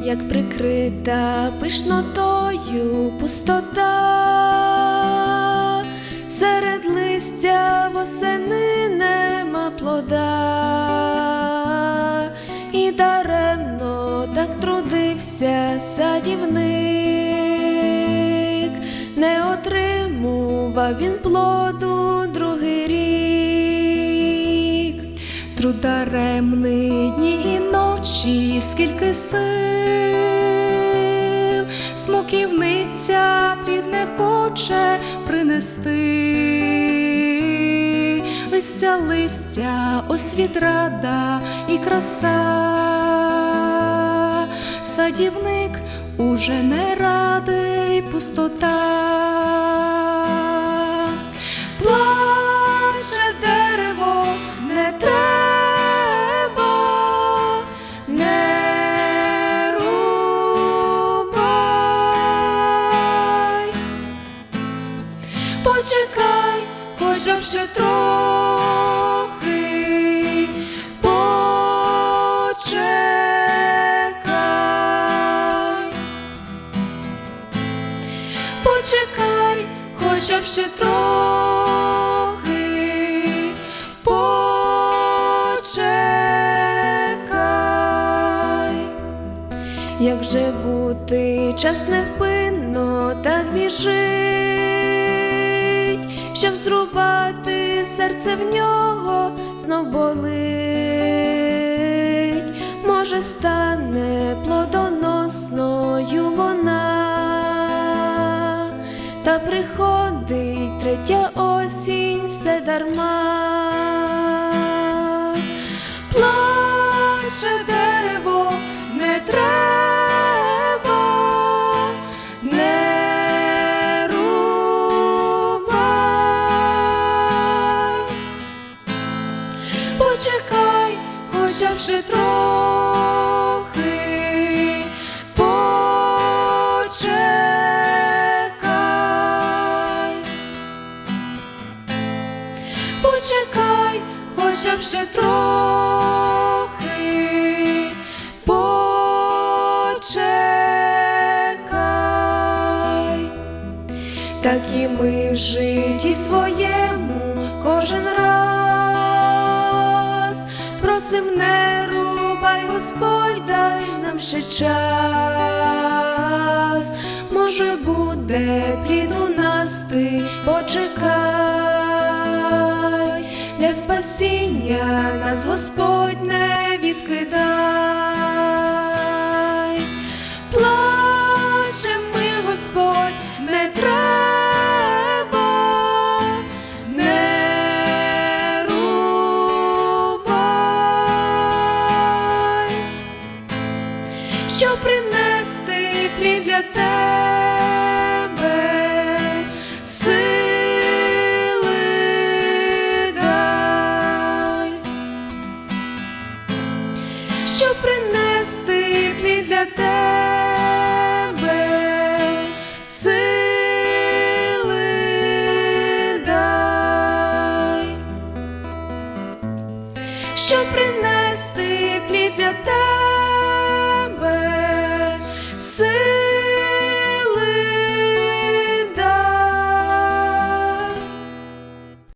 як прикрита пишнотою пустота, серед листя восени нема плода, і даремно так трудився садівник, не отримував він плоду Дні і ночі, скільки сил, смоківниця плід не хоче принести, листя, листя, ось відрада і краса, садівник уже не радий пустота. Почекай, хоча б ще трохи. Почекай. Як же бути час невпинно так біжить, щоб зрубати серце в нього знов болить, може стане та приходить третя осінь все дарма. Плаче дерево, не треба, не рубай. Почекай, хоча ще трохи. Б ще трохи. Почекай. Так і ми в житті своєму кожен раз просим не рубай, Господь, дай нам ще час. Може, буде плід спасіння нас Господь не відкидай. Плачем ми, Господь, не треба, не рубай, що принести плід для тебе, surpreendente.